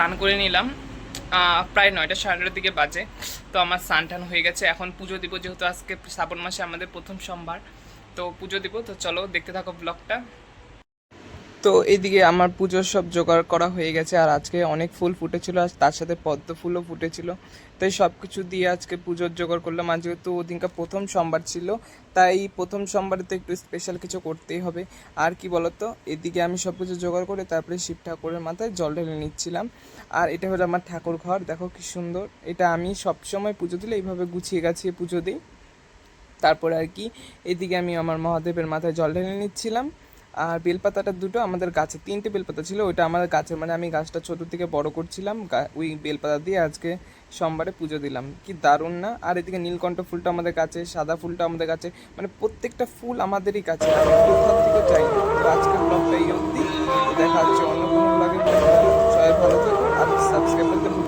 স্নান করে নিলাম। প্রায় নয়টা সাড়ে নটার দিকে বাজে। তো আমার স্নান টান হয়ে গেছে। এখন পুজো দিব যেহেতু আজকে শ্রাবণ মাসে আমাদের প্রথম সোমবার। তো পুজো দিব। তো চলো দেখতে থাকো ব্লগটা তো এইদিকে আমার পুজোর সব জোগাড় করা হয়ে গেছে, আর আজকে অনেক ফুল ফুটেছিল, আর তার সাথে পদ্ম ফুলও ফুটেছিল। তাই সব কিছু দিয়ে আজকে পুজোর জোগাড় করলাম। আর যেহেতু ওদিনকা প্রথম সোমবার ছিল, তাই প্রথম সোমবারে তো একটু স্পেশাল কিছু করতেই হবে। আর কি বলতো, এদিকে আমি সব কিছু জোগাড় করে তারপরে শিব ঠাকুরের মাথায় জল ঢেলে নিচ্ছিলাম। আর এটা হলো আমার ঠাকুর ঘর, দেখো কি সুন্দর। এটা আমি সবসময় পুজো দিলে এইভাবে গুছিয়ে গাছিয়ে পুজো দিই। তারপরে আর কি, এদিকে আমি আমার মহাদেবের মাথায় জল ঢেলে নিচ্ছিলাম। আর বেলপাতাটা দুটো আমাদের গাছে, তিনটে বেলপাতা ছিল, ওইটা আমাদের গাছের মানে আমি গাছটা ছোট থেকে বড় করছিলাম ওই বেলপাতা দিয়ে আজকে সোমবারে পুজো দিলাম। কি দারুণ না? আর এদিকে নীলকণ্ঠ ফুলটা আমাদের কাছে সাদা ফুলটা আমাদের কাছে মানে প্রত্যেকটা ফুল আমাদেরই কাছে অবধি দেখা অন্য